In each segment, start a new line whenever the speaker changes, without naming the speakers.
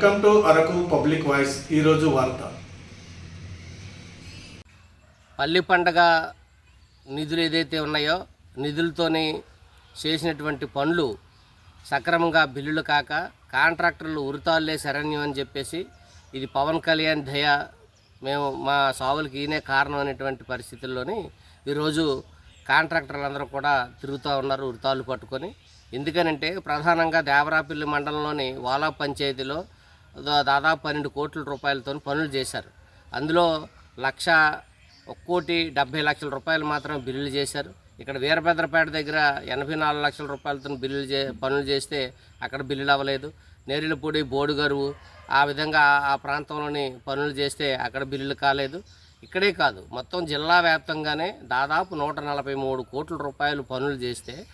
Welcome to Araku public voice ఈరోజు వార్త.
పల్లి పండగ నిధులు ఏదైతే ఉన్నాయో నిధులతోని చేసినటువంటి పనులు సక్రమంగా బిల్లులు కాక కాంట్రాక్టర్లు ఉరితాళ్ళే శరణ్యం అని చెప్పేసి ఇది పవన్ కళ్యాణ్ దయ మేము మా సావులకి ఈయనే కారణం అనేటువంటి పరిస్థితుల్లోని ఈరోజు కాంట్రాక్టర్లు అందరూ కూడా తిరుగుతూ ఉన్నారు ఉరితాళ్ళు పట్టుకొని. ఎందుకనంటే ప్రధానంగా దేవరాపల్లి మండలంలోని వాలా పంచాయతీలో దాదాపు పన్నెండు కోట్ల రూపాయలతో పనులు చేశారు. అందులో లక్ష ఒక కోటి డెబ్బై లక్షల రూపాయలు మాత్రం బిల్లులు చేశారు. ఇక్కడ వీరభద్రపేట దగ్గర ఎనభై నాలుగు లక్షల రూపాయలతో బిల్లులు చే పనులు చేస్తే అక్కడ బిల్లులు అవ్వలేదు. నేరులపూడి బోడుగరువు ఆ విధంగా ఆ- ఆ ప్రాంతంలోని పనులు చేస్తే అక్కడ బిల్లులు కాలేదు. ఇక్కడే కాదు మొత్తం జిల్లా వ్యాప్తంగానే దాదాపు నూట నలభై మూడు కోట్ల రూపాయలు పనులు చేస్తే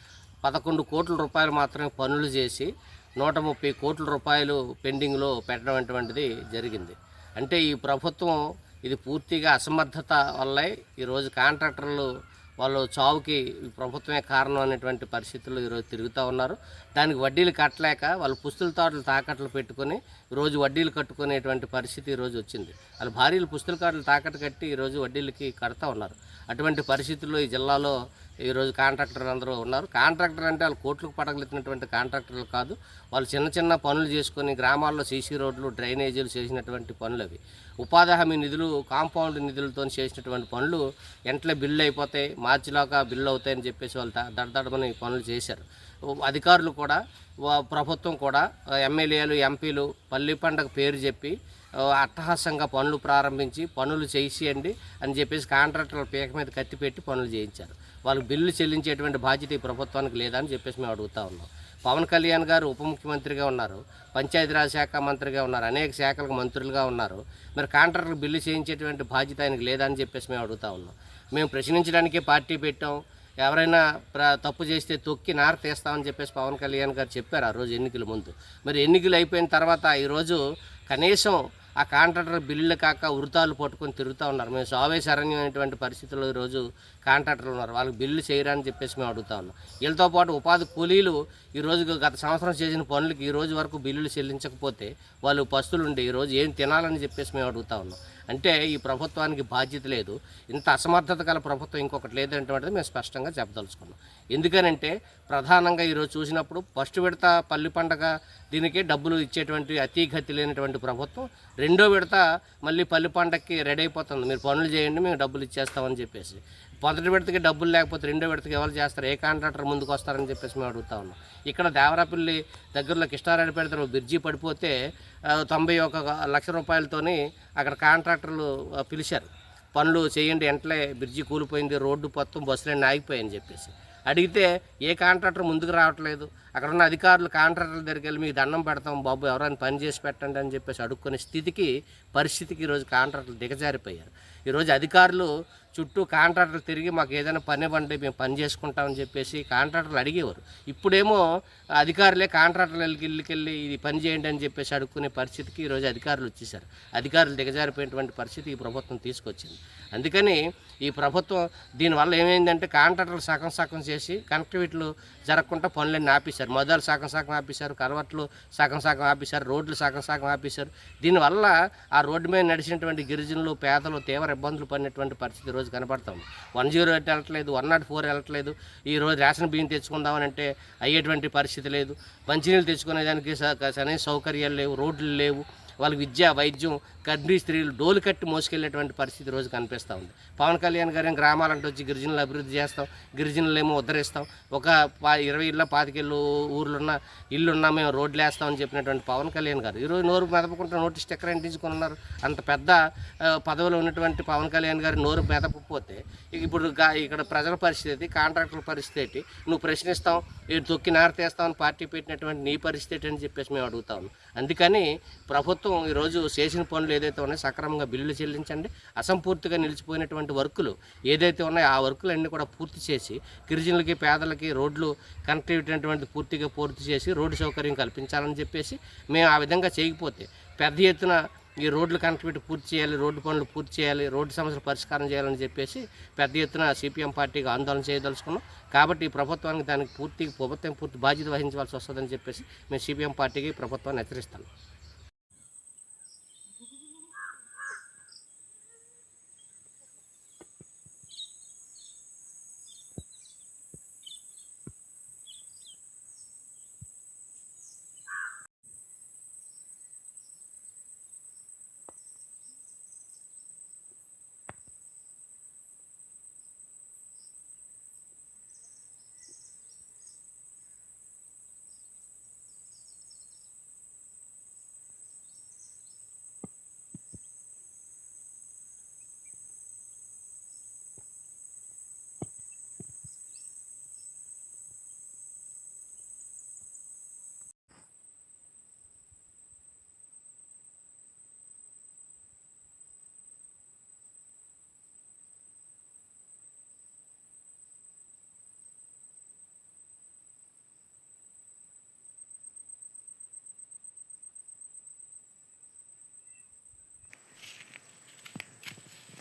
పదకొండు కోట్ల రూపాయలు మాత్రమే పనులు చేసి నూట ముప్పై కోట్ల రూపాయలు పెండింగ్లో పెట్టడం అటువంటిది జరిగింది. అంటే ఈ ప్రభుత్వం ఇది పూర్తిగా అసమర్థత వల్లే ఈరోజు కాంట్రాక్టర్లు వాళ్ళు చావుకి ప్రభుత్వమే కారణం అనేటువంటి పరిస్థితుల్లో ఈరోజు తిరుగుతూ ఉన్నారు. దానికి వడ్డీలు కట్టలేక వాళ్ళు పుస్తుల తోటలు తాకట్లు పెట్టుకొని ఈరోజు వడ్డీలు కట్టుకునేటువంటి పరిస్థితి ఈరోజు వచ్చింది. వాళ్ళు భార్యలు పుస్తుల తోటలు తాకట్టు కట్టి ఈరోజు వడ్డీలకి కడతా ఉన్నారు. అటువంటి పరిస్థితుల్లో ఈ జిల్లాలో ఈరోజు కాంట్రాక్టర్ అందరూ ఉన్నారు. కాంట్రాక్టర్ అంటే వాళ్ళు కోట్లకు పడగలెత్తినటువంటి కాంట్రాక్టర్లు కాదు. వాళ్ళు చిన్న చిన్న పనులు చేసుకొని గ్రామాల్లో సీసీ రోడ్లు డ్రైనేజీలు చేసినటువంటి పనులు అవి. ఉపాధి హామీ నిధులు కాంపౌండ్ నిధులతో చేసినటువంటి పనులు ఎంట్ల బిల్లు అయిపోతాయి మార్చిలోగా బిల్లు అవుతాయని చెప్పేసి వాళ్ళు దడదడమని పనులు చేశారు. అధికారులు కూడా ప్రభుత్వం కూడా ఎమ్మెల్యేలు ఎంపీలు పల్లి పండగ పేరు చెప్పి అట్టహాసంగా పనులు ప్రారంభించి పనులు చేసేయండి అని చెప్పేసి కాంట్రాక్టర్ల పీక మీద కత్తి పెట్టి పనులు చేయించారు. వాళ్ళు బిల్లు చెల్లించేటువంటి బాధ్యత ఈ ప్రభుత్వానికి లేదని చెప్పేసి మేము అడుగుతా ఉన్నాం. పవన్ కళ్యాణ్ గారు ఉప ముఖ్యమంత్రిగా ఉన్నారు పంచాయతీరాజ్ శాఖ మంత్రిగా ఉన్నారు అనేక శాఖలకు మంత్రులుగా ఉన్నారు. మరి కాంట్రాక్టర్ బిల్లు చేయించేటువంటి బాధ్యత ఆయనకు లేదని చెప్పేసి మేము అడుగుతా ఉన్నాం. మేము ప్రశ్నించడానికే పార్టీ పెట్టాం. ఎవరైనా ప్ర తప్పు చేస్తే తొక్కి నార తీస్తామని చెప్పేసి పవన్ కళ్యాణ్ గారు చెప్పారు ఆ రోజు ఎన్నికల ముందు. మరి ఎన్నికలు అయిపోయిన తర్వాత ఈరోజు కనీసం ఆ కాంట్రాక్టర్ బిల్లులు కాక ఉరితాలు పట్టుకొని తిరుగుతూ ఉన్నారు. మేము సావేశరణ్యమైనటువంటి పరిస్థితుల్లో ఈరోజు కాంట్రాక్టర్లు ఉన్నారు. వాళ్ళకి బిల్లు చేయరని చెప్పేసి మేము అడుగుతా ఉన్నాం. వీళ్ళతో పాటు ఉపాధి కూలీలు ఈరోజు గత సంవత్సరం చేసిన పనులకి ఈ రోజు వరకు బిల్లులు చెల్లించకపోతే వాళ్ళు పస్తులుండి ఈరోజు ఏం తినాలని చెప్పేసి మేము అడుగుతా ఉన్నాం. అంటే ఈ ప్రభుత్వానికి బాధ్యత లేదు. ఇంత అసమర్థత గల ప్రభుత్వం ఇంకొకటి లేదంటే మేము స్పష్టంగా చెప్పదలుచుకున్నాం. ఎందుకనంటే ప్రధానంగా ఈరోజు చూసినప్పుడు ఫస్ట్ విడత పల్లి పండగ దీనికి డబ్బులు ఇచ్చేటువంటి అతి గతి లేనటువంటి ప్రభుత్వం రెండో విడత మళ్ళీ పల్లి పండగకి రెడీ అయిపోతుంది. మీరు పనులు చేయండి మేము డబ్బులు ఇచ్చేస్తామని చెప్పేసి. మొదటి విడతకి డబ్బులు లేకపోతే రెండో విడతకి ఎవరు చేస్తారు? ఏ కాంట్రాక్టర్ ముందుకు వస్తారని చెప్పేసి మేము అడుగుతా ఉన్నాం. ఇక్కడ దేవరాపల్లి దగ్గరలో కృష్ణారెడ్డిపేట బ్రిడ్జి పడిపోతే తొంభై ఒక లక్ష రూపాయలతోని అక్కడ కాంట్రాక్టర్లు పిలిచారు. పనులు చేయండి వెంటనే బ్రిడ్జి కూలిపోయింది రోడ్డు మొత్తం బస్సులన్నీ ఆగిపోయాయని చెప్పేసి. అడిగితే ఏ కాంట్రాక్టర్ ముందుకు రావట్లేదు? అక్కడ ఉన్న అధికారులు కాంట్రాక్టర్ల దగ్గరికి వెళ్ళి మీకు దండం పెడతాం బాబు ఎవరైనా పని చేసి పెట్టండి అని చెప్పేసి అడుక్కునే స్థితికి పరిస్థితికి ఈరోజు కాంట్రాక్టర్లు దిగజారిపోయారు. ఈరోజు అధికారులు చుట్టూ కాంట్రాక్టర్లు తిరిగి మాకు ఏదైనా పని ఇవ్వండి మేము పని చేసుకుంటామని చెప్పేసి కాంట్రాక్టర్లు అడిగేవారు. ఇప్పుడేమో అధికారులే కాంట్రాక్టర్లు వెళ్ళి ఇది పని చేయండి అని చెప్పేసి అడుక్కునే పరిస్థితికి ఈరోజు అధికారులు వచ్చేసారు అధికారులు దిగజారిపోయినటువంటి పరిస్థితి ఈ ప్రభుత్వం తీసుకొచ్చింది. అందుకని ఈ ప్రభుత్వం దీనివల్ల ఏమైందంటే కాంట్రాక్టర్లు సగం సగం చేసి కనెక్టివిటీలు జరగకుండా పనులన్నీ ఆపేశారు. మొదలు సగం సగం ఆపేశారు కలవట్లు సగం సగం ఆపేశారు రోడ్లు సగం సగం ఆపేశారు. దీనివల్ల ఆ రోడ్డు మీద నడిచినటువంటి గిరిజనులు పేదలు తీవ్ర ఇబ్బందులు పడినటువంటి పరిస్థితి రోజు ఈరోజు కనబడతాం వన్ జీరో ఎయిట్ వెళ్ళట్లేదు వన్ నాట్ ఫోర్ వెళ్ళట్లేదు. ఈ రోజు రేషన్ బియ్యం తెచ్చుకుందామని అంటే అయ్యేటువంటి పరిస్థితి లేదు. మంచినీళ్ళు తెచ్చుకునేదానికి స- కనీస సౌకర్యాలు లేవు రోడ్లు లేవు. వాళ్ళకి విద్య వైద్యం గర్భిణీ స్త్రీలు డోలు కట్టి మోసుకెళ్ళేటువంటి పరిస్థితి రోజు కనిపిస్తూ ఉంది. పవన్ కళ్యాణ్ గారు ఏం గ్రామాలంటూ వచ్చి గిరిజనులు అభివృద్ధి చేస్తాం గిరిజనులు ఏమో ఉద్ధరిస్తాం. ఒక పా ఇరవై ఇళ్ళ పాతికేళ్ళు ఊర్లున్న ఇల్లున్నా మేము రోడ్లు వేస్తామని చెప్పినటువంటి పవన్ కళ్యాణ్ గారు. ఈరోజు నోరు మెదపకుండా నోటి స్టిక్కర్ అంటించుకుని ఉన్నారు అంత పెద్ద పదవిలో ఉన్నటువంటి పవన్ కళ్యాణ్ గారు నోరు మెదపకపోతే ఇప్పుడు ఇక్కడ ప్రజల పరిస్థితి కాంట్రాక్టుల పరిస్థితి నువ్వు ప్రశ్నిస్తాం ఈ తొక్కి నారతేస్తామని పార్టీ పెట్టినటువంటి నీ పరిస్థితి అని చెప్పేసి మేము అడుగుతాం అందుకని ప్రభుత్వం ఈరోజు చేసిన పనులు ఏదైతే ఉన్నాయో సక్రమంగా బిల్లులు చెల్లించండి. అసంపూర్తిగా నిలిచిపోయినటువంటి వర్కులు ఏదైతే ఉన్నాయో ఆ వర్కులన్నీ కూడా పూర్తి చేసి గిరిజనులకి పేదలకి రోడ్లు కనెక్టివిటీ అనేటువంటి పూర్తిగా పూర్తి చేసి రోడ్డు సౌకర్యం కల్పించాలని చెప్పేసి మేము ఆ విధంగా చేయకపోతే పెద్ద ఎత్తున ఈ రోడ్లు కనెక్టివిటీ పూర్తి చేయాలి రోడ్డు పనులు పూర్తి చేయాలి రోడ్డు సమస్యలు పరిష్కారం చేయాలని చెప్పేసి పెద్ద ఎత్తున సిపిఎం పార్టీకి ఆందోళన చేయదలుచుకున్నాం. కాబట్టి ఈ ప్రభుత్వానికి దానికి పూర్తి ప్రభుత్వం పూర్తి బాధ్యత వహించవలసి వస్తుందని చెప్పేసి మేము సిపిఎం పార్టీకి ప్రభుత్వాన్ని హెచ్చరిస్తాం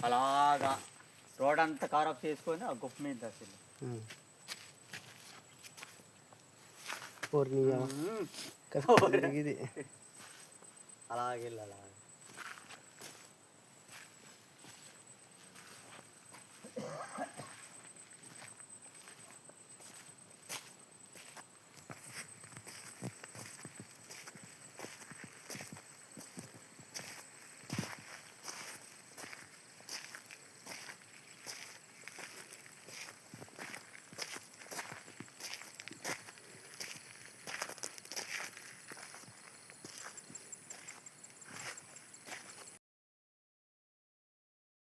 అలాగా రోడ్ అంతా కారప్ చేసుకొని ఆ గుప్ప మీద
ఇది
అలాగే అలాగే.